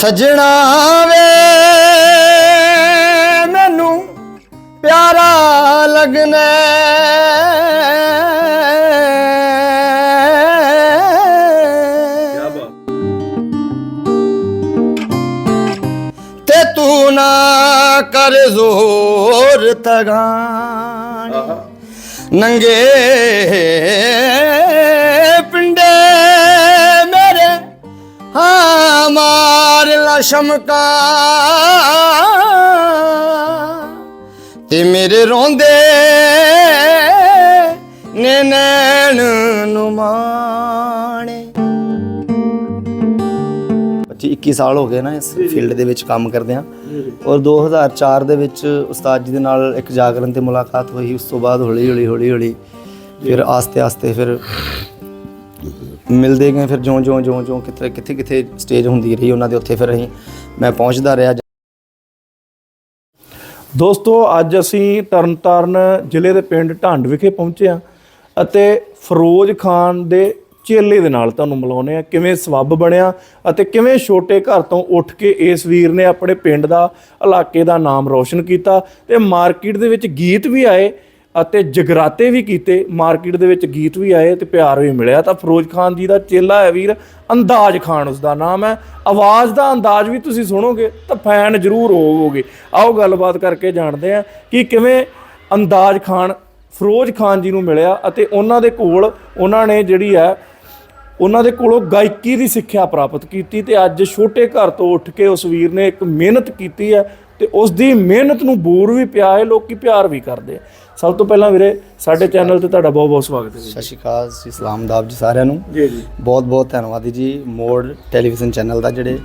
ਸਜਣਾ ਵੇ ਮੈਨੂੰ ਪਿਆਰਾ ਲੱਗਣਾ ਤੇ ਤੂੰ ਨਾ ਕਰ ਜ਼ੋਰ ਆਹਾ। ਨੰਗੇ ਸ਼ਮਕਾ ਤੇ ਮੇਰੇ ਰੋਂਦੇ ਨੇ ਨੈਣ ਨੂੰ ਮਾਣੇ। 25 21 ਸਾਲ ਹੋ ਗਏ ਨਾ ਇਸ ਫੀਲਡ ਦੇ ਵਿੱਚ ਕੰਮ ਕਰਦੇ ਆ। ਔਰ 2004 ਦੇ ਵਿੱਚ ਉਸਤਾਦ ਜੀ ਦੇ ਨਾਲ ਇੱਕ ਜਾਗਰਣ ਤੇ ਮੁਲਾਕਾਤ ਹੋਈ। ਉਸ ਤੋਂ ਬਾਅਦ ਹੌਲੀ ਹੌਲੀ ਹੌਲੀ ਹੌਲੀ ਫਿਰ ਆਸਤੇ ਆਸਤੇ ਫਿਰ ਮਿਲਦੇ ਗਏ, ਫਿਰ ਜਿਉਂ ਜਿਉਂ ਜਿਉਂ ਜਿਉਂ ਕਿੱਥੇ ਕਿੱਥੇ ਕਿੱਥੇ ਸਟੇਜ ਹੁੰਦੀ ਰਹੀ, ਉਹਨਾਂ ਦੇ ਉੱਥੇ ਫਿਰ ਅਸੀਂ ਮੈਂ ਪਹੁੰਚਦਾ ਰਿਹਾ ਦੋਸਤੋ, ਅੱਜ ਅਸੀਂ ਤਰਨਤਾਰਨ ਜ਼ਿਲ੍ਹੇ ਦੇ ਪਿੰਡ ਢੰਡ ਵਿਖੇ ਪਹੁੰਚੇ ਹਾਂ ਅਤੇ ਫਿਰੋਜ਼ ਖਾਨ ਦੇ ਚੇਲੇ ਦੇ ਨਾਲ ਤੁਹਾਨੂੰ ਮਿਲਾਉਂਦੇ ਆ ਕਿਵੇਂ ਸਬੱਬ ਬਣਿਆ ਅਤੇ ਕਿਵੇਂ ਛੋਟੇ ਘਰ ਤੋਂ ਉੱਠ ਕੇ ਇਸ ਵੀਰ ਨੇ ਆਪਣੇ ਪਿੰਡ ਦਾ ਇਲਾਕੇ ਦਾ ਨਾਮ ਰੌਸ਼ਨ ਕੀਤਾ ਤੇ ਮਾਰਕੀਟ ਦੇ ਵਿੱਚ ਗੀਤ ਵੀ ਆਏ। ਅਤੇ ਜਗਰਾਤੇ ਵੀ ਕੀਤੇ, ਮਾਰਕੀਟ ਦੇ ਵਿੱਚ ਗੀਤ ਵੀ ਆਏ ਤੇ ਪਿਆਰ ਵੀ ਮਿਲਿਆ। ਤਾਂ ਫਿਰੋਜ਼ ਖਾਨ ਜੀ ਦਾ ਚੇਲਾ ਹੈ ਵੀਰ, ਅੰਦਾਜ਼ ਖਾਨ ਉਸ ਦਾ ਨਾਮ ਹੈ। ਆਵਾਜ਼ ਦਾ ਅੰਦਾਜ਼ ਵੀ ਤੁਸੀਂ ਸੁਣੋਗੇ ਤਾਂ ਫੈਨ ਜ਼ਰੂਰ ਹੋਵੋਗੇ। ਆਓ ਗੱਲਬਾਤ ਕਰਕੇ ਜਾਣਦੇ ਹਾਂ ਕਿ ਕਿਵੇਂ ਅੰਦਾਜ਼ ਖਾਨ, ਫਿਰੋਜ਼ ਖਾਨ ਜੀ ਨੂੰ ਮਿਲਿਆ ਅਤੇ ਉਹਨਾਂ ਦੇ ਕੋਲ ਉਹਨਾਂ ਨੇ ਜਿਹੜੀ ਹੈ, ਉਹਨਾਂ ਦੇ ਕੋਲੋਂ ਗਾਇਕੀ ਦੀ ਸਿੱਖਿਆ ਪ੍ਰਾਪਤ ਕੀਤੀ ਤੇ ਅੱਜ ਛੋਟੇ ਘਰ ਤੋਂ ਉੱਠ ਕੇ ਉਸ ਵੀਰ ਨੇ ਇੱਕ ਮਿਹਨਤ ਕੀਤੀ ਹੈ ਤੇ ਉਸ ਦੀ ਮਿਹਨਤ ਨੂੰ ਬੂਰ ਵੀ ਪਿਆ ਹੈ, ਲੋਕੀ ਪਿਆਰ ਵੀ ਕਰਦੇ ਆ। ਸਭ ਤੋਂ ਪਹਿਲਾਂ ਵੀਰੇ ਸਾਡੇ ਚੈਨਲ ਤੇ ਤੁਹਾਡਾ ਬਹੁਤ ਬਹੁਤ ਸਵਾਗਤ ਹੈ ਸਤਿ ਸ਼੍ਰੀ ਅਕਾਲ ਜੀ ਸਲਾਮ ਦਾਬ ਜੀ ਸਾਰਿਆਂ ਨੂੰ। ਜੀ ਜੀ। ਬਹੁਤ ਬਹੁਤ ਧੰਨਵਾਦੀ ਜੀ ਮੋੜ ਟੈਲੀਵਿਜ਼ਨ ਚੈਨਲ ਦਾ ਜਿਹੜੇ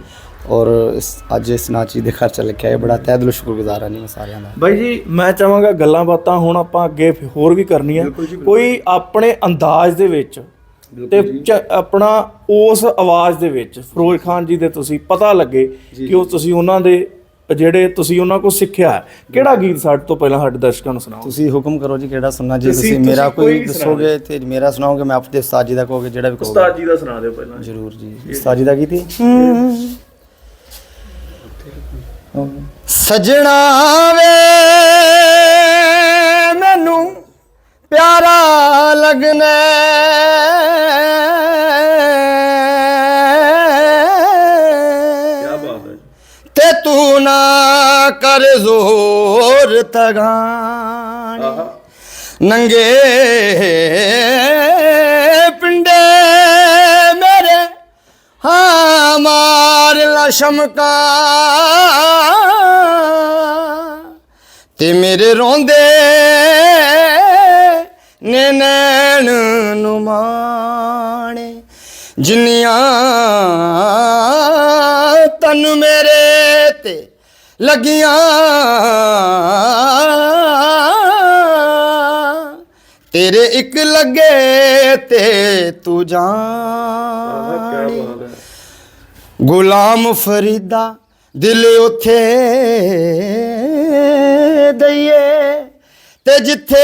ਔਰ ਅੱਜ ਇਸ ਨਾਚੀ ਦੇ ਖਰਚਾ ਲਿਖਿਆ ਹੈ ਬੜਾ ਤਹਿ ਦਿਲੋਂ ਸ਼ੁਕਰਗੁਜ਼ਾਰ ਹਾਂ ਜੀ ਮੈਂ ਸਾਰਿਆਂ ਦਾ। ਬਾਈ ਜੀ ਮੈਂ ਚਾਹਾਂਗਾ ਗੱਲਾਂ ਬਾਤਾਂ ਹੁਣ ਆਪਾਂ ਅੱਗੇ ਹੋਰ ਵੀ ਕਰਨੀਆਂ। ਕੋਈ ਆਪਣੇ ਅੰਦਾਜ਼ ਦੇ ਵਿੱਚ ਤੇ ਆਪਣਾ ਉਸ ਆਵਾਜ਼ ਦੇ ਵਿੱਚ ਫਿਰੋਜ਼ ਖਾਨ ਜੀ ਦੇ ਤੁਸੀਂ ਪਤਾ ਲੱਗੇ ਕਿ ਉਹ ਤੁਸੀਂ ਉਹਨਾਂ ਦੇ ਜਿਹੜੇ ਤੁਸੀਂ ਉਹਨਾਂ ਕੋਲ ਸਿੱਖਿਆ ਕਿਹੜਾ ਗੀਤ ਸਾਡੇ ਤੋਂ ਪਹਿਲਾਂ ਸਾਡੇ ਦਰਸ਼ਕਾਂ ਨੂੰ ਸੁਣਾਓ? ਤੁਸੀਂ ਹੁਕਮ ਕਰੋ ਜੀ ਕਿਹੜਾ ਸੁਣਨਾ ਜੇ ਤੁਸੀਂ- ਮੇਰਾ ਕੋਈ ਦੱਸੋਗੇ ਤੇ ਮੇਰਾ ਸੁਣਾਓਗੇ ਮੈਂ ਆਪਣੇ ਉਸਤਾਦ ਜੀ ਦਾ ਕਹੋਗੇ ਜਿਹੜਾ ਵੀ ਕਹੋਗੇ। ਉਸਤਾਦ ਜੀ ਦਾ ਸੁਣਾ ਦਿਓ ਪਹਿਲਾਂ। ਜ਼ਰੂਰ ਜੀ। ਉਸਤਾਦ ਜੀ ਦਾ ਸੀ? ਸਜਣਾ ਵੇ ਮੈਨੂੰ ਪਿਆਰਾ ਲੱਗਣਾ ਜ਼ੋਰ ਤਗਾਣ ਨੰਗੇ ਪਿੰਡੇ ਮੇਰੇ ਹਾਂ ਮਾਰ ਲਾ ਸ਼ਮਕਾ। ਤੇ ਮੇਰੇ ਰੋਂਦੇ ਨੇ ਨੈਣ ਨੂੰ ਮਾਣੇ। ਜਿੰਨੀਆਂ ਤਨ ਮੇਰੇ ਲੱਗੀਆਂ। ਤੇਰੇ ਇੱਕ ਲੱਗੇ ਤੇ ਤੂੰ ਜਾਣੀ। ਗੁਲਾਮ ਫਰੀਦਾ ਦਿਲ ਉਥੇ ਦਈਏ ਤੇ ਜਿੱਥੇ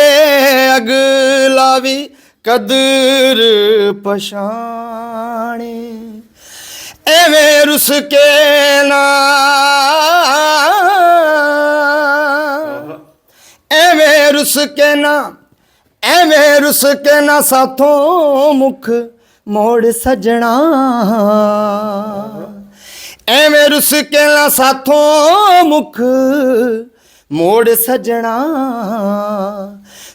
ਅਗਲਾ ਵੀ ਕਦਰ ਪਛਾਣੇ। ਐਵੇਂ ਰੁਸ ਕੇ ਨਾ। ਐਵੇਂ ਰੁਸ ਕੇ ਨਾ, ਐਵੇਂ ਰੁਸ ਕੇ ਨਾ ਸਾਥੋਂ ਮੁਖ ਮੋੜ ਸਜਣਾ। ਐਵੇਂ ਰੁਸ ਕੇ ਨਾ ਸਾਥੋਂ ਮੁਖ ਮੋੜ ਸਜਣਾ।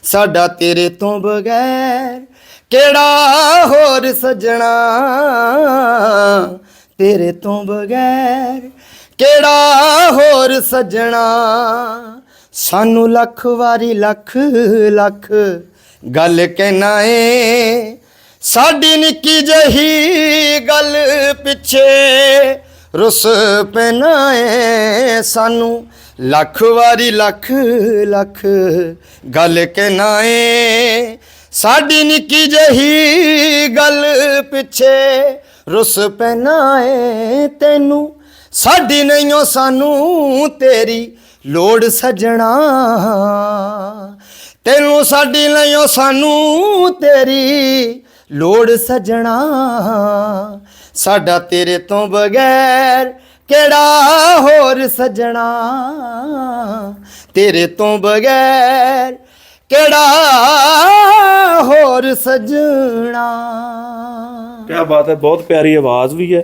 ਸਾਡਾ ਤੇਰੇ ਤੋਂ ਬਗੈਰ ਕਿਹੜਾ ਹੋਰ ਸਜਣਾ? ਤੇਰੇ ਤੋਂ ਬਗੈਰ ਕਿਹੜਾ ਹੋਰ ਸਜਣਾ? ਸਾਨੂੰ ਲੱਖ ਵਾਰੀ ਲੱਖ ਲੱਖ ਗੱਲ ਕਹਿਣਾ ਏ ਸਾਡੀ ਨਿੱਕੀ ਜਹੀ ਗੱਲ ਪਿੱਛੇ ਰੁੱਸ ਪੈਣਾ ਏ ਸਾਨੂੰ ਲੱਖ ਵਾਰੀ ਲੱਖ ਲੱਖ ਗੱਲ ਕਹਿਣਾ ਏ ਸਾਡੀ ਨਿੱਕੀ ਜਹੀ ਗੱਲ ਪਿੱਛੇ ਰੁੱਸ ਪਹਿਨਾਏ ਤੈਨੂੰ। ਸਾਡੀ ਨਹੀਂਓ ਸਾਨੂੰ ਤੇਰੀ ਲੋੜ ਸਜਣਾ। ਤੈਨੂੰ ਸਾਡੀ ਨਹੀਂਓ ਸਾਨੂੰ ਤੇਰੀ ਲੋੜ ਸਜਣਾ। ਸਾਡਾ ਤੇਰੇ ਤੋਂ ਬਗੈਰ ਕਿਹੜਾ ਹੋਰ ਸਜਣਾ। ਤੇਰੇ ਤੋਂ ਬਗੈਰ ਕਿਹੜਾ ਹੋਰ ਸਜਣਾ। ਕਿਆ ਬਾਤ ਹੈ ਬਹੁਤ ਪਿਆਰੀ ਆਵਾਜ਼ ਵੀ ਹੈ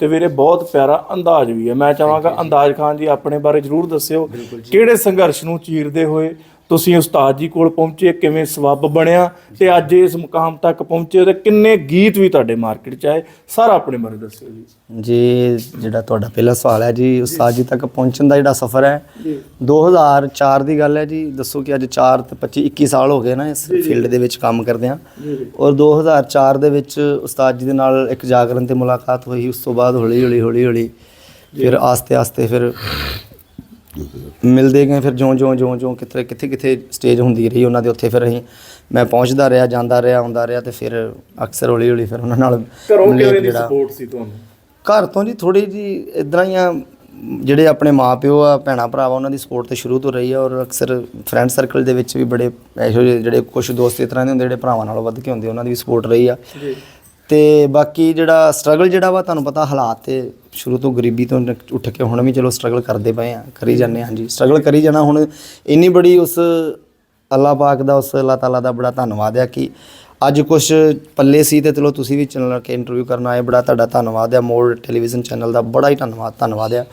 ਤੇ ਵੀਰੇ ਬਹੁਤ ਪਿਆਰਾ ਅੰਦਾਜ਼ ਵੀ ਹੈ। ਮੈਂ ਚਾਹਾਂਗਾ ਅੰਦਾਜ਼ ਖਾਨ ਜੀ ਆਪਣੇ ਬਾਰੇ ਜਰੂਰ ਦੱਸਿਓ ਕਿਹੜੇ ਸੰਘਰਸ਼ ਨੂੰ ਚੀਰਦੇ ਹੋਏ ਤੁਸੀਂ ਉਸਤਾਦ ਜੀ ਕੋਲ ਪਹੁੰਚੇ ਕਿਵੇਂ ਸਬੱਬ ਬਣਿਆ ਤੇ ਅੱਜ ਇਸ ਮੁਕਾਮ ਤੱਕ ਪਹੁੰਚੇ ਤੇ ਕਿੰਨੇ ਗੀਤ ਵੀ ਤੁਹਾਡੇ ਮਾਰਕੀਟ 'ਚ ਆਏ ਸਾਰਾ ਆਪਣੇ ਬਾਰੇ ਦੱਸਿਓ ਜੀ। ਜੀ ਜਿਹੜਾ ਤੁਹਾਡਾ ਪਹਿਲਾ ਸਵਾਲ ਹੈ ਜੀ ਉਸਤਾਦ ਜੀ ਤੱਕ ਪਹੁੰਚਣ ਦਾ ਜਿਹੜਾ ਸਫ਼ਰ ਹੈ 2004 ਦੀ ਗੱਲ ਹੈ ਜੀ ਦੱਸੋ ਕਿ ਅੱਜ 4 ਤੇ 25 21 ਸਾਲ ਹੋ ਗਏ ਨਾ ਇਸ ਫੀਲਡ ਦੇ ਵਿੱਚ ਕੰਮ ਕਰਦੇ ਆ ਔਰ 2004 ਦੇ ਵਿੱਚ ਉਸਤਾਦ ਜੀ ਦੇ ਨਾਲ ਇੱਕ ਜਾਗਰਣ ਤੇ ਮੁਲਾਕਾਤ ਹੋਈ ਉਸ ਤੋਂ ਬਾਅਦ ਹੌਲੀ ਹੌਲੀ ਹੌਲੀ ਹੌਲੀ ਫਿਰ ਆਸਤੇ ਆਸਤੇ ਫਿਰ ਮਿਲਦੇ ਗਏ ਫਿਰ ਜਿਉਂ ਜਿਉਂ ਜਿਉਂ ਜਿਉਂ ਕਿਤੇ ਕਿੱਥੇ ਕਿੱਥੇ ਸਟੇਜ ਹੁੰਦੀ ਰਹੀ ਉਹਨਾਂ ਦੇ ਉੱਥੇ ਫਿਰ ਅਸੀਂ ਮੈਂ ਪਹੁੰਚਦਾ ਰਿਹਾ ਜਾਂਦਾ ਰਿਹਾ ਆਉਂਦਾ ਰਿਹਾ ਤੇ ਫਿਰ ਅਕਸਰ ਹੌਲੀ ਹੌਲੀ ਫਿਰ ਉਹਨਾਂ ਨਾਲ ਘਰੋਂ ਕਿਵੇਂ ਦੀ ਸਪੋਰਟ ਸੀ ਤੁਹਾਨੂੰ? ਘਰ ਤੋਂ ਜੀ ਥੋੜੀ ਜੀ ਇਦਾਂ ਹੀ ਆ ਜਿਹੜੇ ਆਪਣੇ ਮਾਪਿਓ ਆ ਭੈਣਾ ਭਰਾਵਾ ਉਹਨਾਂ ਦੀ ਸਪੋਰਟ ਤੇ ਸ਼ੁਰੂ ਤੋਂ ਰਹੀ ਆ ਔਰ ਅਕਸਰ ਫਰੈਂਡ ਸਰਕਲ ਦੇ ਵਿੱਚ ਵੀ ਬੜੇ ਇਹੋ ਜਿਹੇ ਜਿਹੜੇ ਕੁਝ ਦੋਸਤ ਇਸ ਤਰ੍ਹਾਂ ਦੇ ਹੁੰਦੇ ਜਿਹੜੇ ਭਰਾਵਾਂ ਨਾਲੋਂ ਵੱਧ ਕੇ ਹੁੰਦੇ ਉਹਨਾਂ ਦੀ ਵੀ ਸਪੋਰਟ ਰਹੀ ਆ। ਜੀ। ਤੇ ਬਾਕੀ ਜਿਹੜਾ ਸਟਰਗਲ ਜਿਹੜਾ ਵਾ, ਤੁਹਾਨੂੰ ਪਤਾ ਹਾਲਾਤ ਤੇ ਸ਼ੁਰੂ ਤੋਂ ਗਰੀਬੀ ਤੋਂ ਉੱਠ ਕੇ ਹੁਣ ਵੀ ਚਲੋ ਸਟਰਗਲ ਕਰਦੇ ਪਏ ਆ, ਕਰੀ ਜਾਂਦੇ ਹਾਂ ਜੀ ਸਟਰਗਲ ਕਰੀ ਜਾਣਾ, ਹੁਣ ਇੰਨੀ ਬੜੀ ਉਸ ਅੱਲਾਹ ਪਾਕ ਦਾ, ਉਸ ਅੱਲਾਹ ਤਾਲਾ ਦਾ ਬੜਾ ਧੰਨਵਾਦ ਆ ਕਿ ਅੱਜ ਕੁਝ ਪੱਲੇ ਸੀ ਤੇ ਚਲੋ ਤੁਸੀਂ ਵੀ ਚੈਨਲ ਕੇ ਇੰਟਰਵਿਊ ਕਰਨ ਆਏ, ਬੜਾ ਤੁਹਾਡਾ ਧੰਨਵਾਦ ਆ। ਮੋੜ ਟੈਲੀਵਿਜ਼ਨ ਚੈਨਲ ਦਾ ਬੜਾ ਹੀ ਧੰਨਵਾਦ ਧੰਨਵਾਦ ਆ।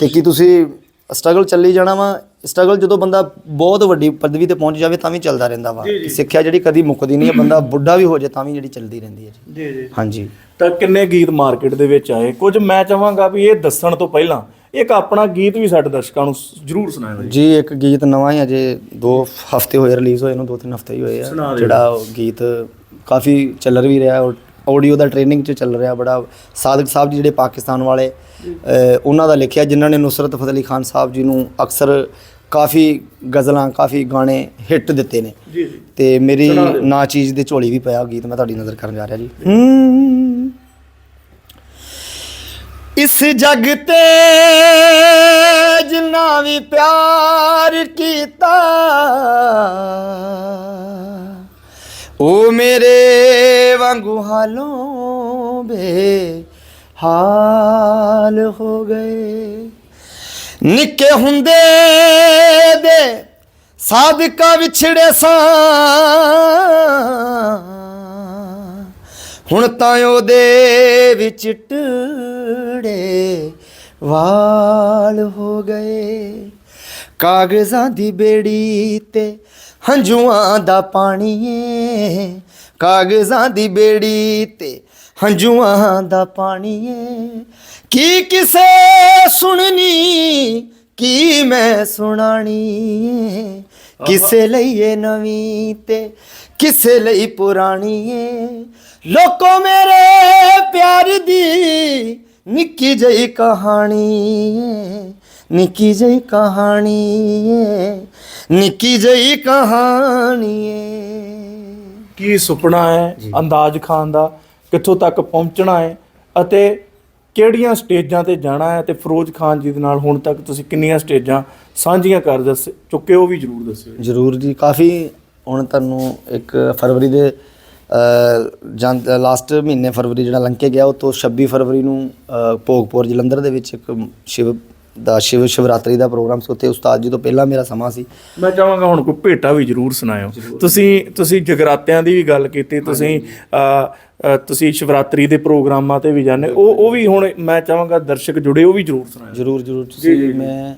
ਤੇ ਕਿ ਤੁਸੀਂ ਸਟਰਗਲ ਚੱਲੀ ਜਾਣਾ ਵਾ? ਸਟਰਗਲ ਜਦੋਂ ਬੰਦਾ ਬਹੁਤ ਵੱਡੀ ਪਦਵੀ ਤੇ ਪਹੁੰਚ ਜਾਵੇ ਤਾਂ ਵੀ ਚੱਲਦਾ ਰਹਿੰਦਾ ਵਾ। ਸਿੱਖਿਆ ਜਿਹੜੀ ਕਦੀ ਮੁੱਕਦੀ ਨਹੀਂ ਹੈ ਬੰਦਾ ਬੁੱਢਾ ਵੀ ਹੋ ਜਾਏ ਤਾਂ ਵੀ ਜਿਹੜੀ ਚੱਲਦੀ ਰਹਿੰਦੀ ਹੈ ਜੀ। ਜੀ ਜੀ ਹਾਂਜੀ। ਤਾਂ ਕਿੰਨੇ ਗੀਤ ਮਾਰਕੀਟ ਦੇ ਵਿੱਚ ਆਏ? ਕੁਝ ਮੈਂ ਚਾਹਾਂਗਾ ਵੀ ਇਹ ਦੱਸਣ ਤੋਂ ਪਹਿਲਾਂ ਇੱਕ ਆਪਣਾ ਗੀਤ ਵੀ ਸਾਡੇ ਦਰਸ਼ਕਾਂ ਨੂੰ ਸ- ਜਰੂਰ ਸੁਣਾਇਓ ਜੀ। ਜੀ ਇੱਕ ਗੀਤ ਨਵਾਂ ਹੀ ਅਜੇ 2 ਹਫ਼ਤੇ ਹੋਏ ਰਿਲੀਜ਼ ਹੋਏ ਨੂੰ 2-3 ਹਫ਼ਤੇ ਹੀ ਹੋਏ ਸੁਣਾ ਆ ਦਿਓ। ਜਿਹੜਾ ਉਹ ਗੀਤ ਕਾਫੀ ਚੱਲ ਵੀ ਰਿਹਾ ਆਡੀਓ ਦਾ ਟ੍ਰੇਨਿੰਗ ਚ ਚੱਲ ਰਿਹਾ ਬੜਾ ਸਾਦਕ ਸਾਹਿਬ ਜੀ ਜਿਹੜੇ ਪਾਕਿਸਤਾਨ ਵਾਲੇ ਅਹ, ਉਹਨਾਂ ਦਾ ਲਿਖਿਆ ਜਿਨ੍ਹਾਂ ਨੇ ਨੁਸਰਤ ਫਤਿਹ ਅਲੀ ਖਾਨ ਸਾਹਿਬ ਜੀ ਨੂੰ ਅਕਸਰ ਕਾਫੀ ਗਜ਼ਲਾਂ ਕਾਫੀ ਗਾਣੇ ਹਿੱਟ ਦਿੱਤੇ ਨੇ। ਜੀ ਜੀ। ਤੇ ਮੇਰੀ। ਨਾ ਚੀਜ਼ ਦੇ ਝੋਲੀ ਵੀ ਪਿਆ ਗੀਤ ਮੈਂ ਤੁਹਾਡੀ ਨਜ਼ਰ ਕਰਨ ਜਾ ਰਿਹਾ ਜੀ। ਇਸ ਜਗ ਤੇ ਜਿੰਨਾ ਵੀ ਪਿਆਰ ਕੀਤਾ ਉਹ ਮੇਰੇ ਵਾਂਗੂ ਹਾਲੋਂ ਬੇ ਹਾਲ ਹੋ ਗਏ। ਨਿੱਕੇ ਹੁੰਦੇ ਦੇ ਸਾਦਕਾ ਵਿਛੜੇ ਸਾਂ। ਹੁਣ ਤਾਂ ਉਹਦੇ ਵਿੱਚ ਟੜੇ ਵਾਲ ਹੋ ਗਏ। ਕਾਗਜ਼ਾਂ ਦੀ ਬੇੜੀ ਤੇ ਹੰਝੂਆਂ ਦਾ ਪਾਣੀ ਏ। ਕਾਗਜ਼ਾਂ ਦੀ ਬੇੜੀ ਤੇ ਹੰਝੂਆਂ ਦਾ ਪਾਣੀ ਏ। ਕੀ ਕਿਸੇ ਸੁਣਨੀ ਕੀ ਮੈਂ ਸੁਣਾਣੀ? ਕਿਸੇ ਲਈ ਇਹ ਨਵੀਂ ਤੇ ਕਿਸੇ ਲਈ ਪੁਰਾਣੀ ਏ। ਲੋਕੋ ਮੇਰੇ ਪਿਆਰ ਦੀ ਨਿੱਕੀ ਜਿਹੀ ਕਹਾਣੀ ਨਿੱਕੀ ਜਿਹੀ ਕਹਾਣੀ ਨਿੱਕੀ ਜਿਹੀ ਕਹਾਣੀ ਕੀ ਸੁਪਨਾ ਹੈ ਅੰਦਾਜ਼ ਖਾਨ ਦਾ? ਕਿੱਥੋਂ ਤੱਕ ਪਹੁੰਚਣਾ ਹੈ? ਅਤੇ ਕਿਹੜੀਆਂ ਸਟੇਜਾਂ ਤੇ ਜਾਣਾ ਹੈ ਤੇ ਫਿਰੋਜ਼ ਖਾਨ ਜੀ ਦੇ ਨਾਲ ਹੁਣ ਤੱਕ ਤੁਸੀਂ ਕਿੰਨੀਆਂ ਸਟੇਜਾਂ ਸਾਂਝੀਆਂ ਕਰ ਦੱਸ ਚੁੱਕੇ ਉਹ ਵੀ ਜਰੂਰ ਦੱਸਿਓ ਜ਼ਰੂਰ ਜੀ, ਕਾਫੀ ਹੁਣ ਤੁਹਾਨੂੰ ਇੱਕ ਫਰਵਰੀ ਦੇ ਜਾਂ ਲਾਸਟ ਮਹੀਨੇ ਫਰਵਰੀ ਜਿਹੜਾ ਲੰਘ ਕੇ ਗਿਆ, ਉਹ ਤੋਂ 26 ਫਰਵਰੀ ਨੂੰ ਭੋਗਪੁਰ ਜਲੰਧਰ ਦੇ ਵਿੱਚ ਇੱਕ ਸ਼ਿਵ ਦਾ ਸ਼ਿਵ ਸ਼ਿਵਰਾਤਰੀ ਦਾ ਪ੍ਰੋਗਰਾਮ ਸੀ ਉੱਥੇ ਉਸਤਾਦ ਜੀ ਤੋਂ ਪਹਿਲਾਂ ਮੇਰਾ ਸਮਾਂ ਸੀ। ਮੈਂ ਚਾਹਾਂਗਾ ਹੁਣ ਕੋਈ ਭੇਟਾ ਵੀ ਜਰੂਰ ਸੁਣਾਇਓ। ਤੁਸੀਂ ਤੁਸੀਂ ਜਗਰਾਤਿਆਂ ਦੀ ਵੀ ਗੱਲ ਕੀਤੀ ਤੁਸੀਂ ਤੁਸੀਂ ਸ਼ਿਵਰਾਤਰੀ ਦੇ ਪ੍ਰੋਗਰਾਮਾਂ ਤੇ ਵੀ ਜਾਂਦੇ ਉਹ ਉਹ ਵੀ ਹੁਣ ਮੈਂ ਚਾਹਾਂਗਾ ਦਰਸ਼ਕ ਜੁੜੇ ਉਹ ਵੀ ਜਰੂਰ ਸੁਣਾਇਓ। ਜ਼ਰੂਰ ਜ਼ਰੂਰ। ਤੁਸੀਂ ਮੈਂ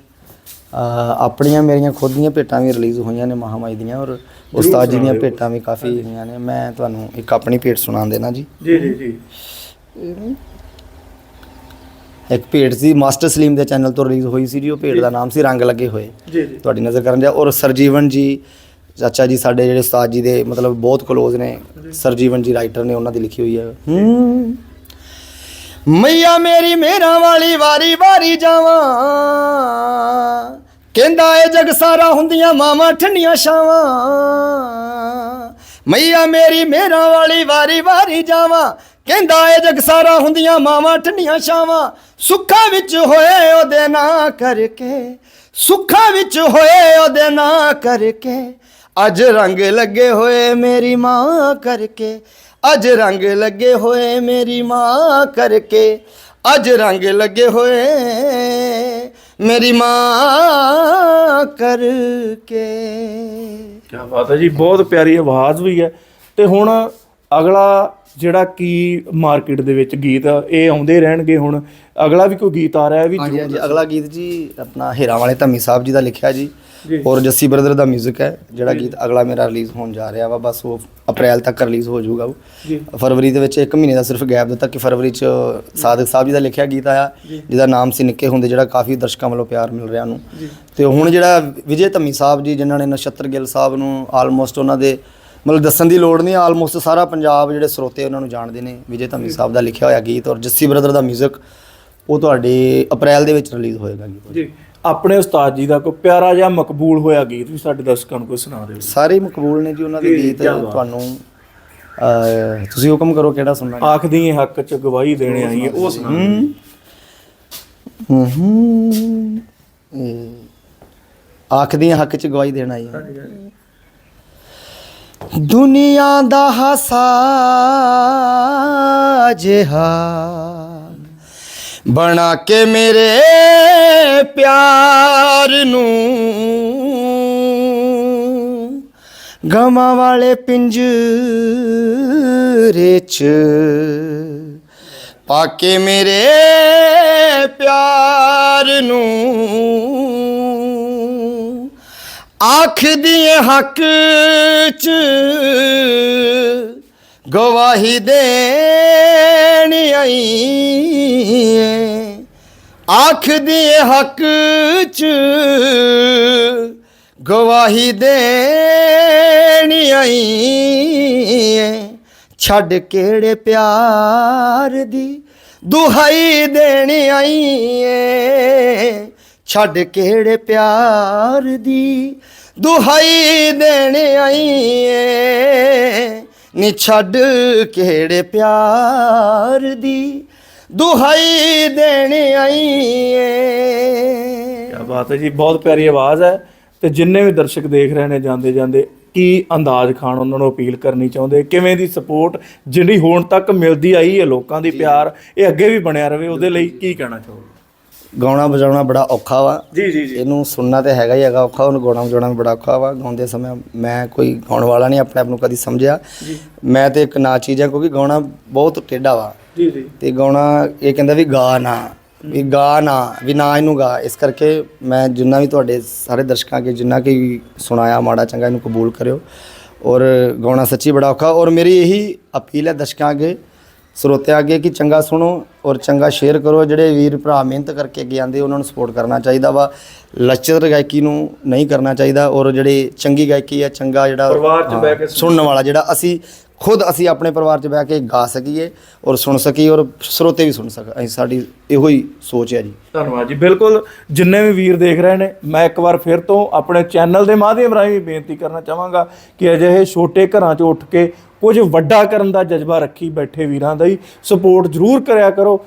ਆਪਣੀਆਂ ਮੇਰੀਆਂ ਖੁਦ ਦੀਆਂ ਭੇਟਾਂ ਵੀ ਰਿਲੀਜ਼ ਹੋਈਆਂ ਨੇ ਮਹਾਮਾਈ ਦੀਆਂ ਔਰ ਉਸਤਾਦ ਜੀ ਦੀਆਂ ਭੇਟਾਂ ਵੀ ਕਾਫੀ ਹੋਈਆਂ ਨੇ। ਮੈਂ ਤੁਹਾਨੂੰ ਇੱਕ ਆਪਣੀ ਭੇਟ ਸੁਣਾਉਣ ਦੇਣਾ ਜੀ। ਜੀ ਜੀ ਜੀ। ਇੱਕ ਭੇਟ ਸੀ ਮਾਸਟਰ ਸਲੀਮ ਦੇ ਚੈਨਲ ਤੋਂ ਰਿਲੀਜ਼ ਹੋਈ ਸੀ ਜੀ ਉਹ ਭੇਟ ਦਾ ਨਾਮ ਸੀ ਰੰਗ ਲੱਗੇ ਹੋਏ। ਜੀ ਜੀ। ਤੁਹਾਡੀ ਨਜ਼ਰ ਕਰਨ ਜਾ ਔਰ ਸਰਜੀਵਨ ਜੀ ਚਾਚਾ ਜੀ ਸਾਡੇ ਜਿਹੜੇ ਉਸਤਾਦ ਜੀ ਦੇ ਮਤਲਬ ਬਹੁਤ ਕਲੋਜ਼ ਨੇ ਸਰਜੀਵਨ ਜੀ ਰਾਈਟਰ ਨੇ ਉਹਨਾਂ ਦੀ ਲਿਖੀ ਹੋਈ ਹੈ। ਹੂੰ। ਮਈਆ ਮੇਰੀ ਮੇਰਾ ਵਾਲੀ ਵਾਰੀ ਵਾਰੀ ਜਾਵਾਂ। ਕਹਿੰਦਾ ਏ ਜਗ ਸਾਰਾ ਹੁੰਦੀਆਂ ਮਾਵਾਂ ਠੰਡੀਆਂ ਛਾਵਾਂ। ਮਈਆ ਮੇਰੀ ਮੇਰਾ ਵਾਲੀ ਵਾਰੀ ਵਾਰੀ ਜਾਵਾਂ। ਕਹਿੰਦਾ ਇਹ ਜਗ ਸਾਰਾ ਹੁੰਦੀਆਂ ਮਾਵਾਂ ਠੰਡੀਆਂ ਛਾਵਾਂ, ਸੁੱਖਾਂ ਵਿੱਚ ਹੋਏ ਉਹਦੇ ਨਾਂ ਕਰਕੇ, ਸੁੱਖਾਂ ਵਿੱਚ ਹੋਏ ਉਹਦੇ ਨਾਂ ਕਰਕੇ, ਅੱਜ ਰੰਗ ਲੱਗੇ ਹੋਏ ਮੇਰੀ ਮਾਂ ਕਰਕੇ, ਅੱਜ ਰੰਗ ਲੱਗੇ ਹੋਏ ਮੇਰੀ ਮਾਂ ਕਰਕੇ, ਅੱਜ ਰੰਗ ਲੱਗੇ ਹੋਏ ਮੇਰੀ ਮਾਂ ਕਰਕੇ। ਕੀ ਬਾਤ ਹੈ ਜੀ, ਬਹੁਤ ਪਿਆਰੀ ਆਵਾਜ਼ ਵੀ ਹੈ। ਤੇ ਹੁਣ ਅਗਲਾ ਜਿਹੜਾ ਕੀ ਮਾਰਕੀਟ ਦੇ ਵਿੱਚ ਗੀਤ ਇਹ ਆਉਂਦੇ ਰਹਿਣਗੇ ਹੁਣ ਅਗਲਾ ਵੀ ਕੋਈ ਗੀਤ ਆ ਰਿਹਾ ਹੈ ਵੀ ਹਾਂਜੀ ਹਾਂਜੀ ਅਗਲਾ ਗੀਤ ਜੀ ਆਪਣਾ ਹੀਰਾ ਵਾਲੇ ਧੰਮੀ ਸਾਹਿਬ ਜੀ ਦਾ ਲਿਖਿਆ ਜੀ। ਔਰ ਜੱਸੀ ਬ੍ਰਦਰ ਦਾ 뮤직 ਹੈ ਜਿਹੜਾ ਗੀਤ ਅਗਲਾ ਮੇਰਾ ਰਿਲੀਜ਼ ਹੋਣ ਜਾ ਰਿਹਾ ਵਾ ਬਸ ਉਹ ਅਪ੍ਰੈਲ ਤੱਕ ਰਿਲੀਜ਼ ਹੋ ਜਾਊਗਾ ਉਹ। ਫਰਵਰੀ ਦੇ ਵਿੱਚ 1 ਮਹੀਨੇ ਦਾ ਸਿਰਫ ਗੈਪ ਦਿੱਤਾ ਕਿ ਫਰਵਰੀ ਚ ਸਾਦਕ ਸਾਹਿਬ ਜੀ ਦਾ ਲਿਖਿਆ ਗੀਤ ਆਇਆ ਜਿਹਦਾ ਨਾਮ ਸੀ ਨਿੱਕੇ ਹੁੰਦੇ ਜਿਹੜਾ ਕਾਫੀ ਦਰਸ਼ਕਾਂ ਵੱਲੋਂ ਪਿਆਰ ਮਿਲ ਰਿਹਾ ਉਹਨੂੰ। ਤੇ ਹੁਣ ਜਿਹੜਾ ਵਿਜੇ ਧੰਮੀ ਸਾਹਿਬ ਜੀ ਜਿਨ੍ਹਾਂ ਨੇ ਨਛੱਤਰ ਗਿੱਲ ਸਾਹਿਬ ਨੂੰ ਆਲਮੋਸਟ ਉਹਨਾਂ ਦੇ ਮਤਲਬ ਦੱਸਣ ਦੀ ਲੋੜ ਨਹੀਂ ਆਲਮੋਸਟ ਸਾਰਾ ਪੰਜਾਬ ਜਿਹੜੇ ਸਰੋਤੇ ਉਹਨਾਂ ਨੂੰ ਜਾਣਦੇ ਨੇ ਵਿਜੇ ਧੰਮੀ ਸਾਹਿਬ ਦਾ ਲਿਖਿਆ ਹੋਇਆ ਗੀਤ ਔਰ ਜੱਸੀ ਬ੍ਰਦਰ ਦਾ 뮤직 ਉਹ ਤੁਹਾਡੇ ਅਪ੍ਰੈਲ ਦੇ ਵਿੱਚ ਰਿਲੀਜ਼ ਹੋਏਗਾ ਗੀਤ। ਜੀ ਆਪਣੇ ਉਸਤਾਦ ਜੀ ਦਾ ਕੋਈ ਪਿਆਰਾ ਜਿਹਾ ਮਕਬੂਲ ਹੋਇਆ ਗੀਤ ਵੀ ਸਾਡੇ ਦਰਸ਼ਕਾਂ ਨੂੰ ਕੋਈ ਸੁਣਾ ਦਿਓ ਸਾਰੇ ਹੀ ਮਕਬੂਲ ਨੇ ਜੀ ਉਹਨਾਂ ਦੇ ਗੀਤ। ਤੁਹਾਨੂੰ ਤੁਸੀਂ ਹੁਕਮ ਕਰੋ ਕਿਹੜਾ ਸੁਣਨਾ ਆਖਦੀ ਏ ਹੱਕ ਚ ਗਵਾਹੀ ਦੇਣੇ ਆਈ ਹੈ ਉਹ ਸੁਣਾ ਹੂੰ ਹੂੰ ਆਖਦੀਆਂ ਹੱਕ ਚ ਗਵਾਹੀ ਦੇਣਾ ਹੀ ਦੁਨੀਆ ਦਾ ਹਾਸਾ ਜਿਹਾ ਬਣਾ ਕੇ ਮੇਰੇ ਪਿਆਰ ਨੂੰ। ਗਮਾਂ ਵਾਲੇ ਪਿੰਜਰੇ ਚ ਪਾ ਕੇ ਮੇਰੇ ਪਿਆਰ ਨੂੰ। ਆਖਦੀ ਹੱਕ ਚ ਗਵਾਹੀ ਦੇਣ ਆਈ ਆਖਦੀ ਹੱਕ ਚ ਗਵਾਹੀ ਦੇਣ ਆਈ ਛੱਡ ਕਿਹੜੇ ਪਿਆਰ ਦੀ ਦੁਹਾਈ ਦੇਣ ਆਈ ਏ ਛੱਡ ਕਿਹੜੇ ਪਿਆਰ ਦੀ ਦੁਹਾਈ ਦੇਣ ਆਈ ਏ ਨੀ ਛੱਡ ਕਿਹੜੇ ਪਿਆਰ ਦੀ ਦੁਹਾਈ ਦੇਣ ਆਈ ਏ ਕੀ ਬਾਤ ਹੈ ਜੀ ਬਹੁਤ ਪਿਆਰੀ ਆਵਾਜ਼ ਹੈ ਤੇ ਜਿੰਨੇ ਵੀ ਦਰਸ਼ਕ ਦੇਖ ਰਹੇ ਨੇ ਜਾਂਦੇ ਜਾਂਦੇ ਕੀ ਅੰਦਾਜ਼ ਖਾਨ ਉਹਨਾਂ ਨੂੰ ਅਪੀਲ ਕਰਨੀ ਚਾਹੁੰਦੇ? ਕਿਵੇਂ ਦੀ ਸਪੋਰਟ ਜਿਹੜੀ ਹੁਣ ਤੱਕ ਮਿਲਦੀ ਆਈ ਹੈ ਲੋਕਾਂ ਦੀ ਪਿਆਰ ਇਹ ਅੱਗੇ ਵੀ ਬਣਿਆ ਰਵੇ ਉਹਦੇ ਲਈ ਕੀ ਕਹਿਣਾ ਚਾਹੋਗੇ? ਗਾਉਣਾ ਵਜਾਉਣਾ ਬੜਾ ਔਖਾ ਵਾ। ਜੀ ਜੀ ਜੀ। ਇਹਨੂੰ ਸੁਣਨਾ ਤੇ ਹੈਗਾ ਹੀ ਹੈਗਾ ਔਖਾ ਉਹਨੂੰ ਗਾਉਣਾ ਵਜਾਉਣਾ ਬੜਾ ਔਖਾ ਵਾ। ਗਾਉਂਦੇ ਸਮੇਂ ਮੈਂ ਕੋਈ ਗਾਉਣ ਵਾਲਾ ਨਹੀਂ ਆਪਣੇ ਆਪ ਨੂੰ ਕਦੀ ਸਮਝਿਆ। ਮੈਂ ਤੇ ਇੱਕ ਨਾ ਚੀਜ਼ ਹੈ ਕਿਉਂਕਿ ਗਾਉਣਾ ਬਹੁਤ ਟੇਢਾ ਵਾ। ਜੀ ਜੀ। ਤੇ ਗਾਉਣਾ ਇਹ ਕਹਿੰਦਾ ਵੀ ਗਾ ਨਾ ਵੀ ਗਾ ਨਾ ਵੀ ਨਾ ਇਹਨੂੰ ਗਾ। ਇਸ ਕਰਕੇ ਮੈਂ ਜਿੰਨਾ ਵੀ ਤੁਹਾਡੇ ਸਾਰੇ ਦਰਸ਼ਕਾਂ ਕੇ ਜਿੰਨਾ ਕਿ ਸੁਣਾਇਆ ਮਾੜਾ ਚੰਗਾ ਇਹਨੂੰ ਕਬੂਲ ਕਰਿਓ। ਔਰ ਗਾਉਣਾ ਸੱਚੀ ਬੜਾ ਔਖਾ। ਔਰ ਮੇਰੀ ਇਹੀ ਅਪੀਲ ਹੈ ਦਰਸ਼ਕਾਂ ਅੱਗੇ ਸਰੋਤਿਆਂ ਅੱਗੇ ਕਿ ਚੰਗਾ ਸੁਣੋ ਔਰ ਚੰਗਾ ਸ਼ੇਅਰ ਕਰੋ ਜਿਹੜੇ ਵੀਰ ਭਰਾ ਮਿਹਨਤ ਕਰਕੇ ਅੱਗੇ ਆਉਂਦੇ ਉਹਨਾਂ ਨੂੰ ਸਪੋਰਟ ਕਰਨਾ ਚਾਹੀਦਾ ਵਾ। ਲੱਚਰ ਗਾਇਕੀ ਨੂੰ ਨਹੀਂ ਕਰਨਾ ਚਾਹੀਦਾ ਔਰ ਜਿਹੜੇ ਚੰਗੀ ਗਾਇਕੀ ਹੈ ਚੰਗਾ ਜਿਹੜਾ ਪਰਿਵਾਰ 'ਚ ਹਾਂ, ਬਹਿ ਕੇ ਸੁਣਨ ਵਾਲਾ ਜਿਹੜਾ ਅਸੀਂ ਖੁਦ ਅਸੀਂ ਆਪਣੇ ਪਰਿਵਾਰ 'ਚ ਬਹਿ ਕੇ ਗਾ ਸਕੀਏ ਔਰ ਸੁਣ ਸਕੀਏ ਔਰ ਸਰੋਤੇ ਵੀ ਸੁਣ ਸਕ ਅਸੀਂ ਸਾਡੀ ਇਹੋ ਹੀ ਸੋਚ ਹੈ ਜੀ। ਧੰਨਵਾਦ ਜੀ। ਬਿਲਕੁਲ, ਜਿੰਨੇ ਵੀ ਵੀਰ ਦੇਖ ਰਹੇ ਨੇ, ਮੈਂ ਇੱਕ ਵਾਰ ਫਿਰ ਤੋਂ ਆਪਣੇ ਚੈਨਲ ਦੇ ਮਾਧਿਅਮ ਰਾਹੀਂ ਵੀ ਬੇਨਤੀ ਕਰਨਾ ਚਾਹਾਂਗਾ ਕਿ ਅਜਿਹੇ ਛੋਟੇ ਘਰਾਂ 'ਚੋਂ ਉੱਠ ਕੇ ਕੁਝ ਵੱਡਾ ਕਰਨ ਦਾ ਜਜ਼ਬਾ ਰੱਖੀ ਬੈਠੇ ਵੀਰਾਂ ਦਾ ਹੀ ਸਪੋਰਟ ਜ਼ਰੂਰ ਕਰਿਆ ਕਰੋ।